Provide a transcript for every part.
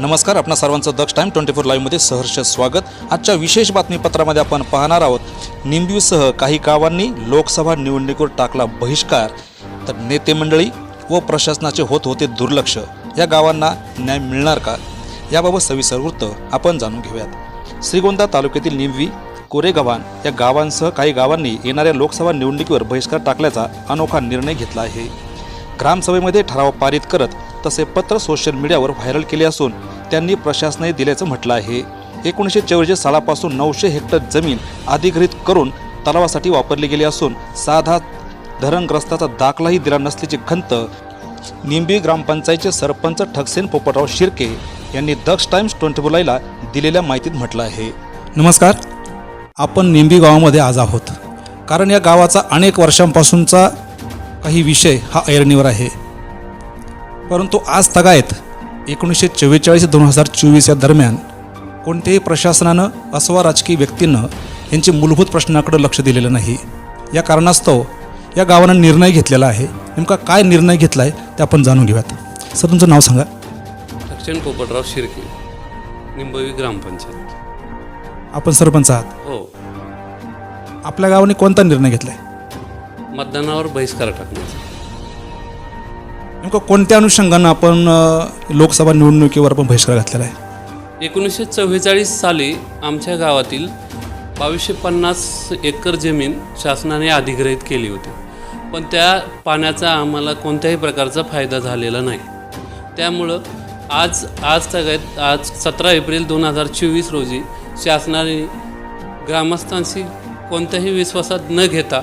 नमस्कार आपणा सर्वांचं दक्ष टाईम ट्वेंटी फोर लाईव्हमध्ये सहर्ष स्वागत. आजच्या विशेष बातमीपत्रामध्ये आपण पाहणार आहोत निंबीसह काही गावांनी लोकसभा निवडणुकीवर टाकला बहिष्कार. तर नेते मंडळी व प्रशासनाचे होत होते दुर्लक्ष. या गावांना न्याय मिळणार का? याबाबत सविस्तर वृत्त आपण जाणून घेऊयात. श्रीगोंदा तालुक्यातील निंबी कोरेगव्हाण या गावांसह काही गावांनी येणाऱ्या लोकसभा निवडणुकीवर बहिष्कार टाकल्याचा अनोखा निर्णय घेतला आहे. ग्रामसभेमध्ये ठराव पारित करत तसे पत्र सोशल मीडियावर व्हायरल केले असून त्यांनी प्रशासनाने दिल्याचं म्हटलं आहे. एकोणीसशे चौवेचाळीस सालापासून नऊशे हेक्टर जमीन अधिग्रहित करून तलावासाठी वापरली गेली असून साधा धरणग्रस्ताचा दाखलाही दिला नसल्याची खंत निंबी ग्रामपंचायतचे सरपंच ठकसेन पोपटराव शिर्के यांनी दक्ष टाइम्स ट्वेंटी फोर दिलेल्या माहितीत म्हटलं आहे. नमस्कार. आपण निंबी गावामध्ये आज आहोत. कारण या गावाचा अनेक वर्षांपासूनचा काही विषय हा ऐरणीवर आहे. परंतु आज तगायत एकोणीसशे चव्वेचाळीस दोन हजार चोवीस या दरम्यान कोणत्याही प्रशासनानं अथवा राजकीय व्यक्तीनं यांच्या मूलभूत प्रश्नाकडे लक्ष दिलेलं नाही. या कारणास्तव या गावानं निर्णय घेतलेला आहे. नेमका काय निर्णय घेतला आहे ते आपण जाणून घेऊयात. सर तुमचं नाव सांगा. दक्षिण पोपटराव शिर्के निंबवी ग्रामपंचायत. आपण सरपंच आहात. हो. आपल्या गावाने कोणता निर्णय घेतला आहे मतदानावर बहिष्कार टाकण्याचा. नेमकं कोणत्या अनुषंगानं आपण अ, लोकसभा निवडणुकीवर आपण बहिष्कार घातलेला आहे? एकोणीसशे चव्वेचाळीस साली आमच्या गावातील बावीसशे पन्नास एकर जमीन शासनाने अधिग्रहित केली होती. पण त्या पाण्याचा आम्हाला कोणत्याही प्रकारचा फायदा झालेला नाही. त्यामुळं आज आज सगळ्यात आज सतरा एप्रिल दोन हजार चोवीस रोजी शासनाने ग्रामस्थांशी कोणत्याही विश्वासात न घेता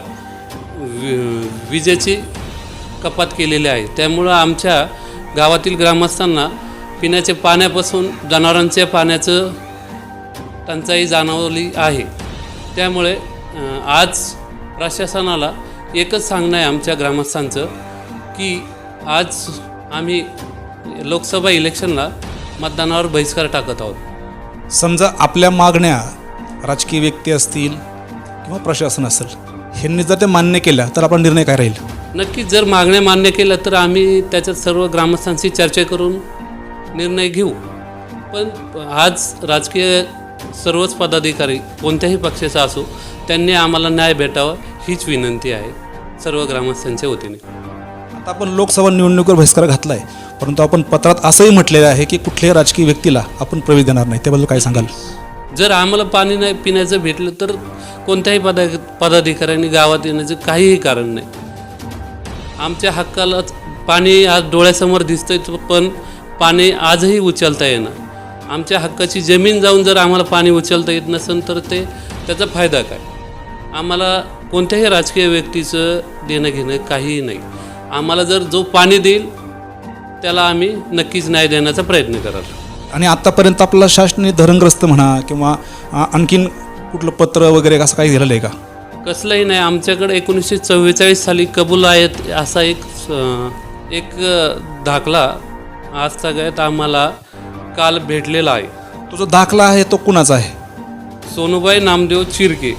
वि- विजेची कपात केलेली आहे. त्यामुळं आमच्या गावातील ग्रामस्थांना पिण्याच्या पाण्यापासून जनावरांच्या पाण्याचं टंचाई जाणवली आहे. त्यामुळे आज प्रशासनाला एकच सांगणं आहे आमच्या ग्रामस्थांचं की आज आम्ही लोकसभा इलेक्शनला मतदानावर बहिष्कार टाकत आहोत. समजा आपल्या मागण्या राजकीय व्यक्ती असतील किंवा प्रशासन असेल ह्यांनी जर ते मान्य केल्या तर आपला निर्णय काय राहील? नक्कीच जर मागण्या मान्य केल्या तर आम्ही त्याच्यात सर्व ग्रामस्थांशी चर्चा करून निर्णय घेऊ. पण आज राजकीय सर्वच पदाधिकारी कोणत्याही पक्षाचा असो त्यांनी आम्हाला न्याय भेटावा हीच विनंती आहे सर्व ग्रामस्थांच्या वतीने. आता आपण लोकसभा निवडणुकीवर बहिष्कार घातला आहे परंतु आपण पत्रात असंही म्हटलेलं आहे की कुठल्याही राजकीय व्यक्तीला आपण प्रवेश देणार नाही. त्याबद्दल काय सांगाल? जर आम्हाला पाणी नाही पिण्याचं भेटलं तर कोणत्याही पदा पदाधिकाऱ्यांनी गावात येण्याचं काहीही कारण नाही. आमच्या हक्काला पाणी आज डोळ्यासमोर दिसतंय पण पाणी आजही उचलता येणार. आमच्या हक्काची जमीन जाऊन जर आम्हाला पाणी उचलता येत नसेल तर ते त्याचा फायदा काय? आम्हाला कोणत्याही राजकीय व्यक्तीचं देणं घेणं काहीही नाही. आम्हाला जर जो पाणी देईल त्याला आम्ही नक्कीच न्याय देण्याचा प्रयत्न कराल आणि आतापर्यंत आपला शासनाने धरणग्रस्त म्हणा किंवा आणखीन कुठलं पत्र वगैरे असं काही दिलेलं आहे का? कसलंही नाही. आमच्याकडे एकोणीसशे चव्वेचाळीस साली कबूल आहेत असा एक एक दाखला आज सगळ्यात आम्हाला काल भेटलेला आहे. तो जो दाखला आहे तो कुणाचा आहे? सोनूबाई नामदेव चिरके.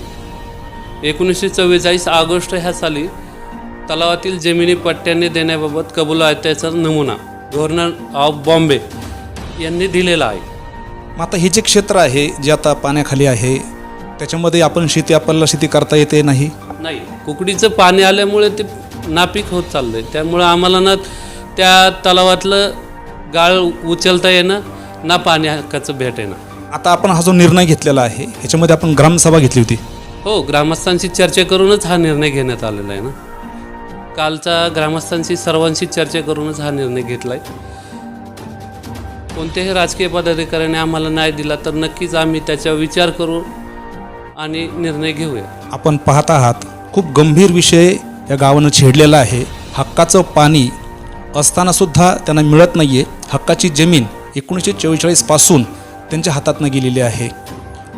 एकोणीसशे चव्वेचाळीस ऑगस्ट ह्या साली तलावातील जमिनी पट्ट्यांनी देण्याबाबत कबूल आहे त्याचा नमुना गव्हर्नर ऑफ बॉम्बे यांनी दिलेला आहे. मग आता हे जे क्षेत्र आहे जे आता पाण्याखाली आहे त्याच्यामध्ये आपण शेती आपल्याला शेती करता येते नाही? नाही. कुकडीचं पाणी आल्यामुळे ते नापीक होत चाललंय. त्यामुळं आम्हाला ना त्या तलावातलं गाळ उचलता येणं ना पाणी हक्काचं भेट येणं. आता आपण हा जो निर्णय घेतलेला आहे ह्याच्यामध्ये आपण ग्रामसभा घेतली होती. हो ग्रामस्थांशी चर्चा करूनच हा निर्णय घेण्यात आलेला आहे ना. कालचा ग्रामस्थांशी सर्वांशी चर्चा करूनच हा निर्णय घेतला आहे कोणत्याही राजकीय पदाधिकाऱ्याने आम्हाला न्याय दिला तर नक्कीच आम्ही त्याच्यावर विचार करू आणि निर्णय घेऊया. आपण पाहत आहात खूप गंभीर विषय या गावानं छेडलेला आहे. हक्काचं पाणी असतानासुद्धा त्यांना मिळत नाही आहे हक्काची जमीन एकोणीसशे चव्वेचाळीसपासून त्यांच्या हातातनं गेलेली आहे.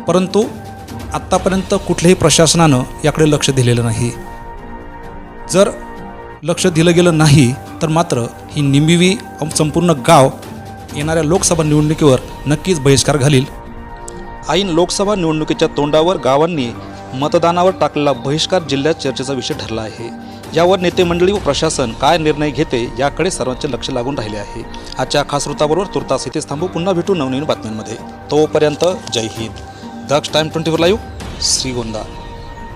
परंतु आत्तापर्यंत कुठल्याही प्रशासनानं याकडे लक्ष दिलेलं नाही. जर लक्ष दिलं गेलं नाही तर मात्र ही निंबिवी संपूर्ण गाव येणाऱ्या लोकसभा निवडणुकीवर नक्कीच बहिष्कार घालील. ऐन लोकसभा निवडणुकीच्या तोंडावर गावांनी मतदानावर टाकलेला बहिष्कार जिल्ह्यात चर्चेचा विषय ठरला आहे. यावर नेते मंडळी व प्रशासन काय निर्णय घेते याकडे सर्वांचे लक्ष लागून राहिले आहे. आजच्या खास वृत्ताबरोबर तुर्तास इथेच थांबू. पुन्हा भेटू नवनवीन बातम्यांमध्ये. तोपर्यंत जय Hind. Daksh time twenty four live Shrigonda.